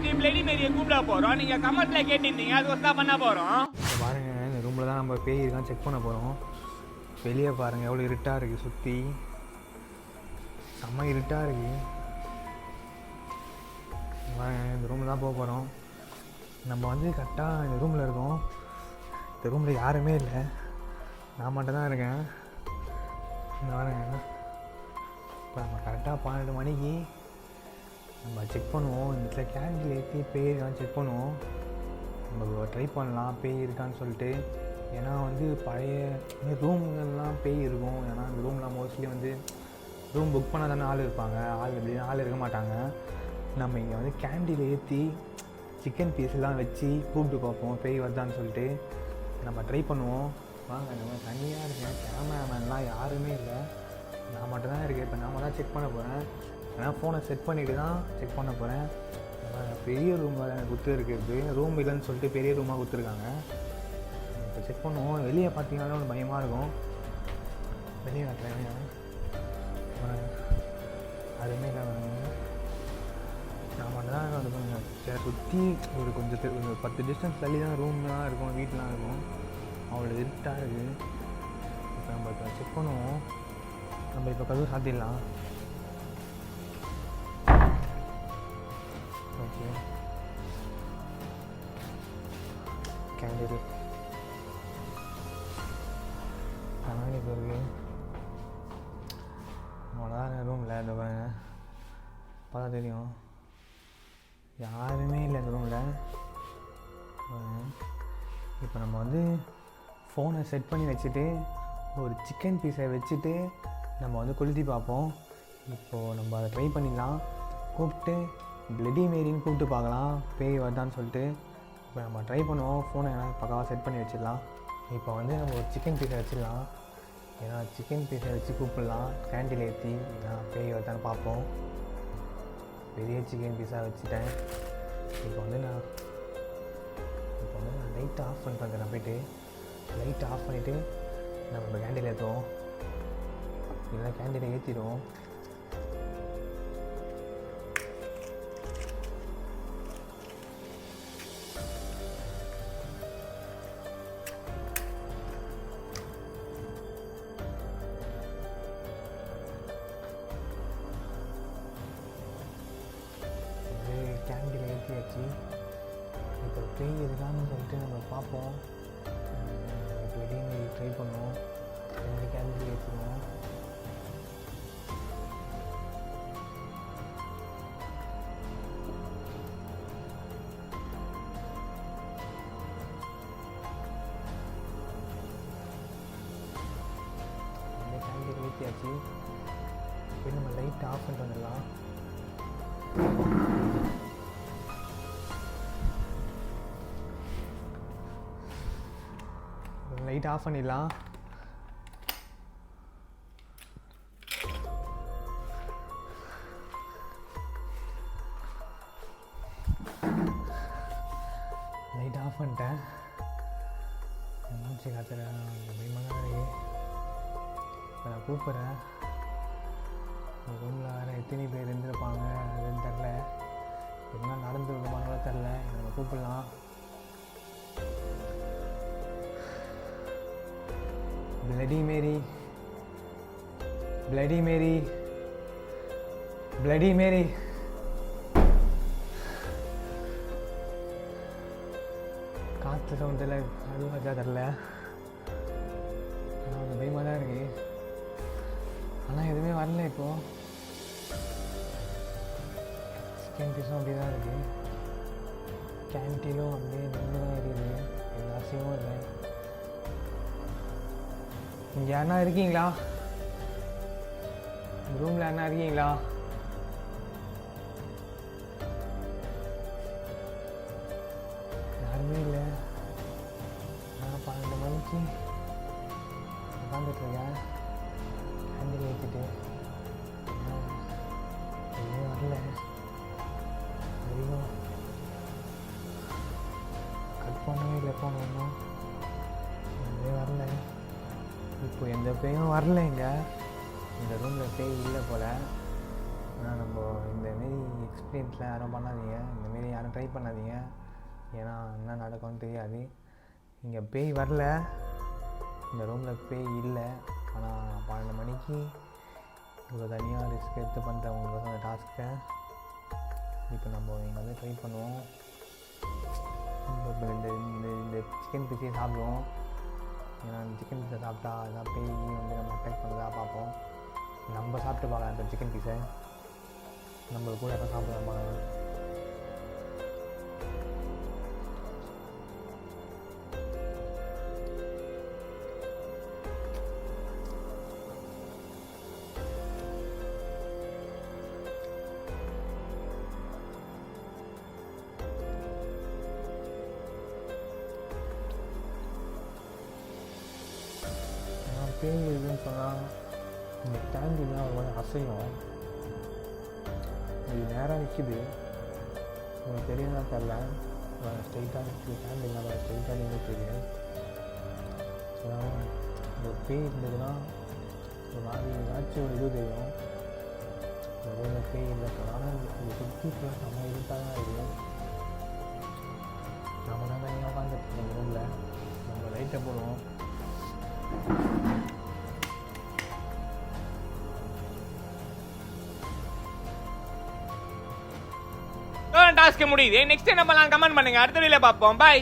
எதுக்கு பிளடி மேரியை கூப்பிட போகிறோம் நீங்கள் கமெண்ட்ல கேட்டிருந்தீங்க அது தான் பண்ண போகிறோம் பாருங்க இந்த ரூமில் தான் நம்ம பேய் இருக்கான் செக் பண்ண போகிறோம் வெளியே பாருங்கள் எவ்வளோ இருட்டாக இருக்குது சுற்றி செம்ம இருட்டாக இருக்குது பாருங்க இந்த ரூமில் தான் போக போகிறோம் நம்ம வந்து கரெக்டாக இந்த ரூமில் இருக்கோம். இந்த ரூமில் யாருமே இல்லை. நான் மட்டும் தான் இருக்கேன். இங்க பாருங்க இப்போ நம்ம கரெக்டாக பன்னெண்டு மணிக்கு நம்ம செக் பண்ணுவோம். இந்த இடத்துல கேண்டில் ஏற்றி பேய் இருக்கான்னு செக் பண்ணுவோம். நம்ம ட்ரை பண்ணலாம். பேய் இருக்கான்னு சொல்லிட்டு. ஏன்னா வந்து பழைய ரூம்கள்லாம் பேய் இருக்கும். ஏன்னா அந்த ரூம்லாம் மோஸ்ட்லி வந்து ரூம் புக் பண்ணால் தானே ஆள் இருப்பாங்க. ஆள் எப்படின்னா ஆள் இருக்க மாட்டாங்க. நம்ம இங்கே வந்து கேண்டில் ஏற்றி சிக்கன் பீஸ்லாம் வச்சு கூப்பிட்டு பார்ப்போம். பேய் வருதான்னு சொல்லிட்டு. நம்ம ட்ரை பண்ணுவோம். வாங்க நம்ம தனியாக இருக்கேன். கேமராமேன்லாம் யாருமே இல்லை. நான் மட்டும் தான் இருக்கேன். இப்போ நாம தான் செக் பண்ண போகிறேன் ஏன்னா ஃபோனை செட் பண்ணிவிட்டு தான் செக் பண்ண போகிறேன் பெரிய ரூம் எனக்கு குத்து இருக்குது ரூம் இல்லைன்னு சொல்லிட்டு பெரிய ரூமாக கொடுத்துருக்காங்க. இப்போ செக் பண்ணுவோம். வெளியே பார்த்தீங்கன்னா ஒரு பயமாக இருக்கும். வெளியே காட்டுறேன் அதுவுமே இல்லை நான் மட்டும் தான் அது கொஞ்சம் சுற்றி ஒரு கொஞ்சம் ஒரு பத்து டிஸ்டன்ஸ் தள்ளி தான் ரூம்லாம் இருக்கும் வீட்லாம் இருக்கும். அவ்வளோ இருட்டாக இருக்குது இப்போ நம்ம இப்போ செக் பண்ணுவோம். நம்ம இப்போ கதவு சாத்திடலாம். Okay Candidate. கண்ணாடி இப்போ இருக்கு அவ்வளோதான் ரூமில் இந்த பாருங்க. பார்த்தா தெரியும். யாருமே இல்லை இந்த ரூமில் இப்போ நம்ம வந்து ஃபோனை செட் பண்ணி வச்சுட்டு ஒரு சிக்கன் பீஸை வச்சுட்டு நம்ம வந்து கொளுத்தி பார்ப்போம். இப்போது நம்ம அதை ட்ரை பண்ணிடலாம். கூப்பிட்டு பிளடி மேரின்னு கூப்பிட்டு பார்க்கலாம். பேய் வருதான்னு சொல்லிட்டு. இப்போ நம்ம ட்ரை பண்ணுவோம். ஃபோனை பக்காவாக செட் பண்ணி வச்சிடலாம். இப்போ வந்து நம்ம ஒரு சிக்கன் பீஸை வச்சிடலாம். ஏன்னா சிக்கன் பீஸை வச்சு கூப்பிடலாம். கேண்டில் ஏற்றி ஏன்னா பேய் வருதான்னு பார்ப்போம். பெரிய சிக்கன் பீஸாக வச்சுட்டேன். இப்போ வந்து நான் இப்போ வந்து நான் லைட் ஆஃப் பண்ணிட்டு நான் போயிட்டு. லைட் ஆஃப் பண்ணிவிட்டு நம்ம கேண்டில் ஏற்றுவோம் இல்லைன்னா கேண்டில் ஏற்றிடுவோம் பேய் இருக்கான்னு சொல்லிட்டு நம்ம பார்ப்போம். இப்போ வெளியே ட்ரை பண்ணுவோம். ரெண்டு கேண்டில் ஏற்றுவோம் ரெண்டு ஏற்றியாச்சு இப்போ நம்ம லைட் ஆஃப் பண்ணிட்டு வந்துடலாம் லைட் ஆஃப் பண்ணிடலாம். லைட் ஆஃப் பண்ணிட்டேன். மூச்சு காத்துறேன் பயமாக தான் இருக்கு. இப்போ நான் கூப்பிட்றேன். ரூமில் வேறு எத்தனை பேர் இருந்திருப்பாங்க அதுன்னு தெரில என்ன நடந்துருப்பாங்களோ தெரில நம்ம கூப்பிடலாம். Bloody Mary bloody Mary bloody Mary காற்று சவுண்டில் அதுவும் வச்சா தெரில. ஆனால் கொஞ்சம் பயமாக தான் இருக்கு. ஆனால் எதுவுமே வரல இப்போது சிக்கன் பீஸும் தான் இருக்குது கேன்டீனும் அப்படியே நின்று தான் இருக்குது. எந்த அவசியமும் இல்லை. இங்கே யாருனா இருக்கீங்களா? ரூமில் யாருனா இருக்கீங்களா? யாருமே இல்லை. நான் பன்னெண்டு மணிக்கு உட்காந்துட்ருக்கேன் ஹேண்டில் ஏற்றிட்டு எதுவும் வரல. அதிகம் கட் பண்ணவே இல்லை போன ஒன்றும் இப்போ எந்த பேயும் வரல இந்த ரூமில் பேய் இல்லை போல். ஆனால் நம்ம இந்த மாரி எக்ஸ்பீரியன்ஸில் யாரும் பண்ணாதீங்க. இந்தமாரி யாரும் ட்ரை பண்ணாதீங்க. ஏன்னா என்ன நடக்கும்னு தெரியாது. இங்கே பேய் வரல. இந்த ரூமில் பேய் இல்லை. ஆனால் பன்னெண்டு மணிக்கு இவ்வளோ தனியாக ரிஸ்க் எடுத்து பண்ணுறவங்களுக்கு அந்த டாஸ்க்கை இப்போ நம்ம இங்கே வந்து ட்ரை பண்ணுவோம். இப்போ இந்த இந்த இந்த சிக்கன் பிசியை சாப்பிடுவோம். ஏன்னா சிக்கன் பீஸை சாப்பிட்டா அதான் பேய் வந்து நம்ம அட்டாக் பண்ணுறதா பார்ப்போம். நம்ம சாப்பிட்டு பார்க்கலாம் இந்த சிக்கன் பீஸை நம்ம கூட எப்போ சாப்பிட பார்க்கலாம். சொன்னால் இந்த கேண்டில்லாம் ஒரு மாதிரி அசையும். இது நேராக நிற்கிது உங்களுக்கு தெரியுதா தெரில ஸ்ட்ரைட்டாக நிற்கிது கேண்டில் இல்லாமல் ஸ்ட்ரைட்டாக நின்று தெரியும் அதனால் இந்த பேய் இருந்ததுன்னா ஒரு மாதிரி ஏதாச்சும் ஒரு இது தெரியும். ஒரே இந்த பேய் இல்லை. ஆனால் இந்த சுற்றி நம்ம இருட்டாக தான் இருக்குது நம்ம தான் தனியாக உட்காந்துட்டு இந்த ரூமில் நம்ம லைட்டை போடுவோம். டாஸ்க் முடியுது. நெக்ஸ்ட் என்ன பண்ணலாம் கமெண்ட் பண்ணுங்க. அடுத்த வீடியோல பார்ப்போம். பாய்